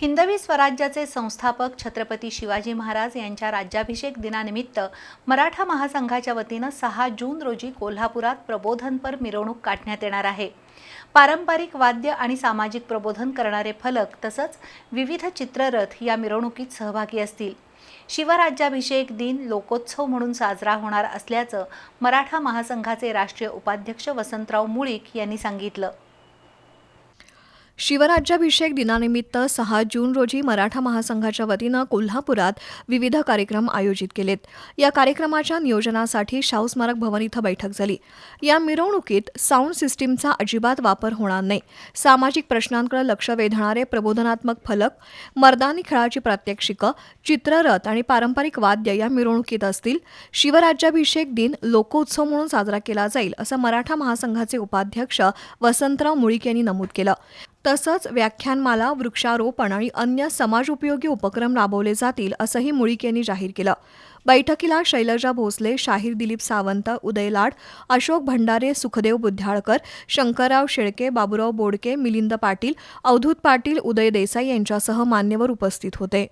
हिंदवी स्वराज्याचे संस्थापक छत्रपती शिवाजी महाराज यांच्या राज्याभिषेक दिनानिमित्त मराठा महासंघाच्या वतीनं सहा जून रोजी कोल्हापुरात प्रबोधनपर मिरवणूक काढण्यात येणार आहे. पारंपरिक वाद्य आणि सामाजिक प्रबोधन करणारे फलक तसंच विविध चित्ररथ या मिरवणुकीत सहभागी असतील. शिवराज्याभिषेक दिन लोकोत्सव म्हणून साजरा होणार असल्याचं मराठा महासंघाचे राष्ट्रीय उपाध्यक्ष वसंतराव मुळीक यांनी सांगितलं. शिवराज्याभिषेक दिनानिमित्त सहा जून रोजी मराठा महासंघाच्या वतीनं कोल्हापुरात विविध कार्यक्रम आयोजित केलेत. या कार्यक्रमाच्या नियोजनासाठी शाहू स्मारक भवन इथं बैठक झाली. या मिरवणुकीत साऊंड सिस्टीमचा अजिबात वापर होणार नाही. सामाजिक प्रश्नांकडे लक्ष वेधणारे प्रबोधनात्मक फलक मर्दानी खेळाची प्रात्यक्षिकं चित्ररथ आणि पारंपरिक वाद्य या मिरवणुकीत असतील. शिवराज्याभिषेक दिन लोकोत्सव म्हणून साजरा केला जाईल असं मराठा महासंघाचे उपाध्यक्ष वसंतराव मुळीक यांनी नमूद केलं. तसंच व्याख्यानमाला वृक्षारोपण आणि अन्य समाजोपयोगी उपक्रम राबवले जातील असंही मुळीक यांनी जाहीर केलं. बैठकीला शैलजा भोसले शाहीर दिलीप सावंत उदय लाड अशोक भंडारे सुखदेव बुद्ध्याळकर शंकरराव शेळके बाबुराव बोडके मिलिंद पाटील अवधूत पाटील उदय देसाई यांच्यासह मान्यवर उपस्थित होते.